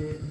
যে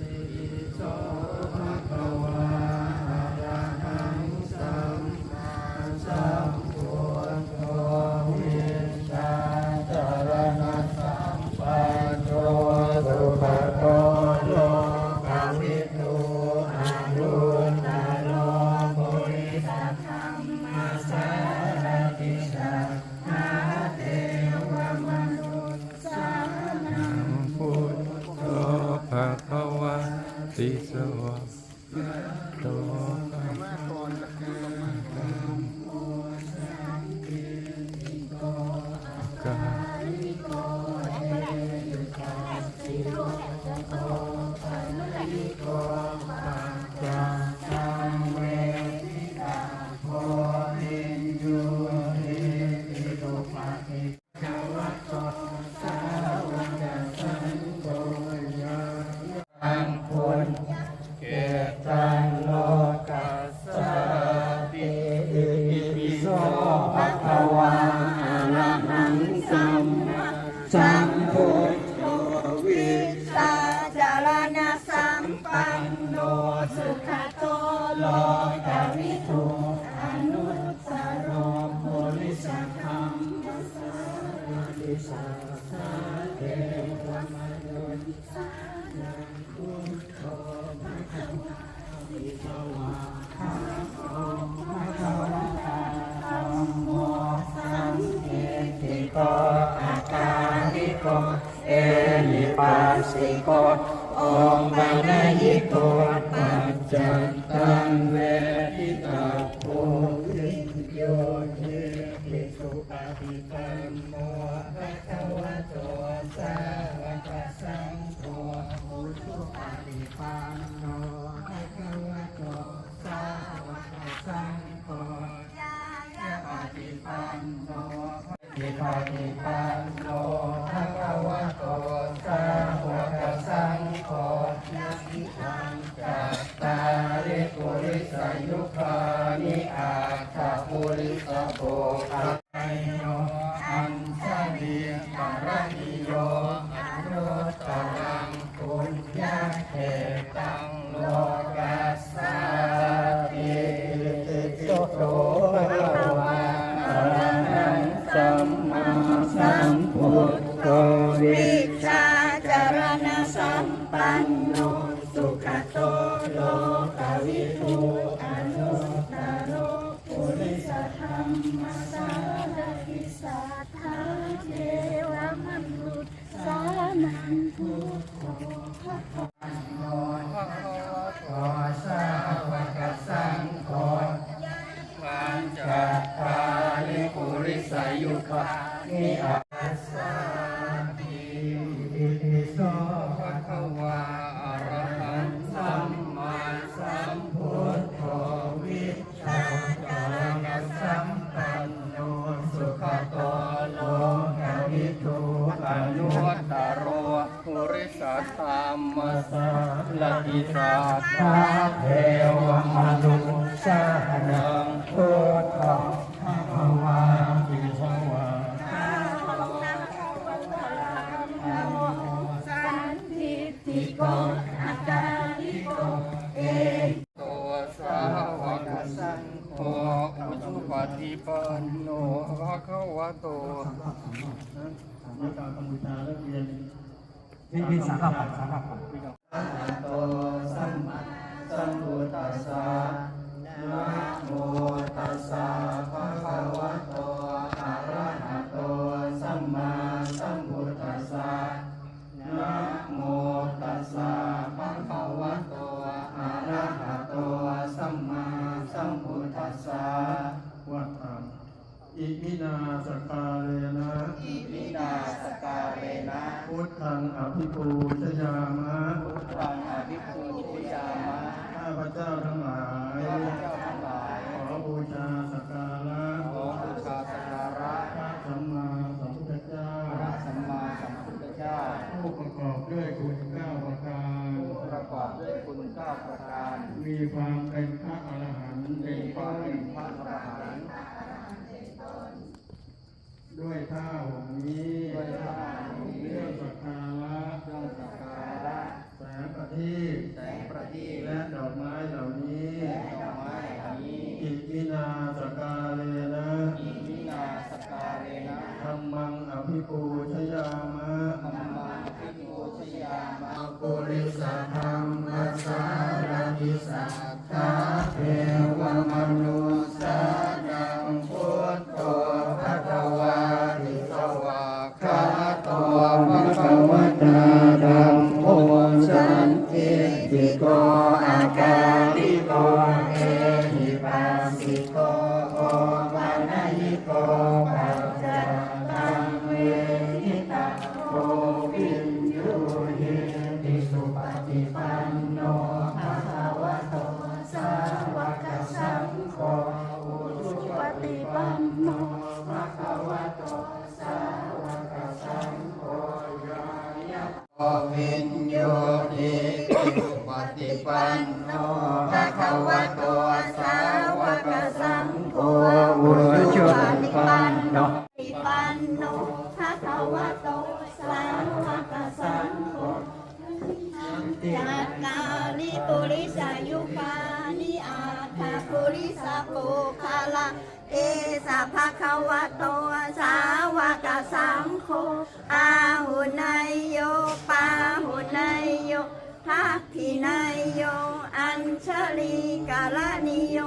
โกเอหิปัสสิโกองค์บานายิโกปัจจัตตังเวทิตาโพวิโยเทภิกขุปฏิปันโนภะคะวะโตสาวกสังโฆอุชุปฏิปันโน อาคาปุริสโภคะไยโยอันสะเดียกรณิโยอนุตรังปุญญาเขตังโลกัสสาติติโตภะวะอรหังสัมมาสัมพุทธ ในการบูชาและเรียนนี่นี่สาขาปัดสาขาปัดอะระหะโตสัมมาสัมพุทธัสสะนะ อิมินาสกาเลนะอิมินาสการเรนะพุทธังอภิปูชยามะพุทธังอภิปูชยามะข้าพเจ้าทั้งหลายข้าพเจ้าทั้งหลายขอบูชาสกการะขอบูชาสักการะพระสัมมาสัมพุทธเจ้าพระสัมมาสัมพุทธเจ้าผู้ประกอบด้วยคุณเก้าประการประกอบด้วยคุณเก้าประการ มีความเป็นพระอรหันต์มีความเป็นพระอรหันต์ ด้วยท่าห่มนี้ด้วยพระองค์เรื่นี้องสักการะเครื่องสักการะแสงประทีปแสงประทีปและดอกไม้เหล่านี้และดอกไม้เหล่านี้อิมินาสกาเลนะ วันโนภะคะวะโตสาวกสังโฆอุจุติปันโนปันโนภะคะวะโตสาวกสังโฆยักตาลิปุริสายุปานิอาคาปุริสาปุคาลาเอสะภะคะวะโตสาวกสังโฆอาหุนายโยปาหุน พินายโย อัญชลีกาลนิโย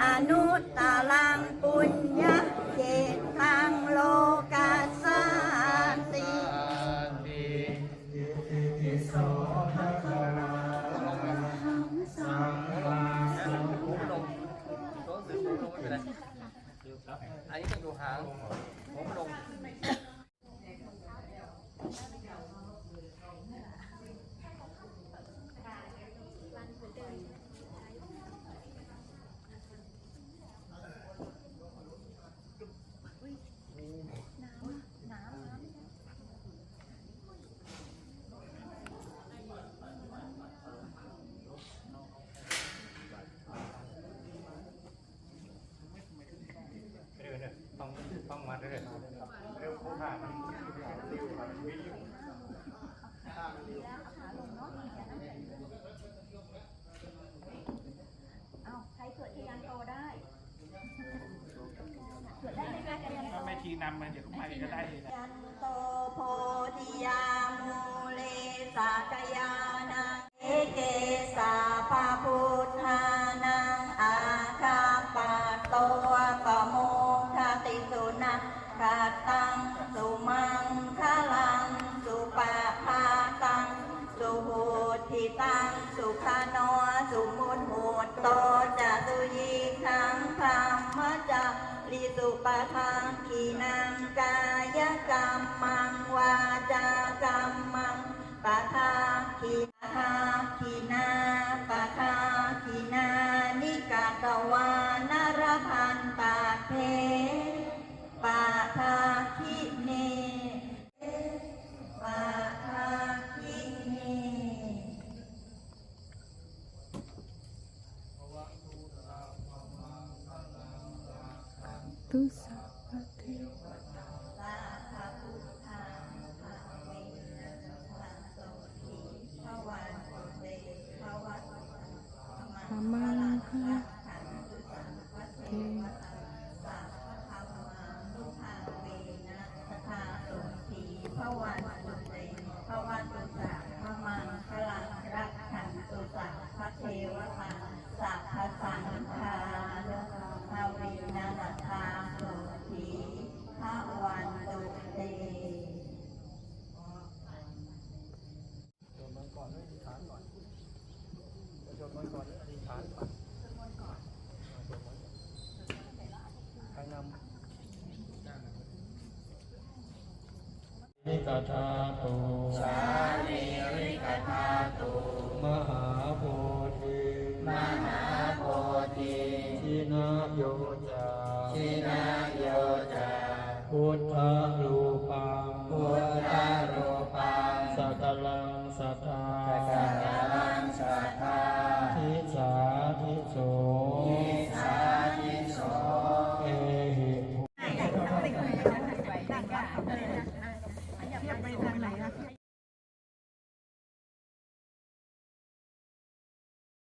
อนุตตาลังปุญญาเกตังโลก ต้องมาเรื่อยเร็วผู้ผ่านมันติวมันวิ่งอาใดิดที่ยันโตได้เกิดได้ไหมกันโตถ้าแม่ทีนำมาเดี๋ยวไปก็ได้ยันโตโพธิยามูเลสากยา Bài ริกธาตุสาลีริกธาตุมหาโพธิมหาโพธิชินาโยจาชินาโยจาพุทธรูปังพุทธรูปังสัตลังสัทธา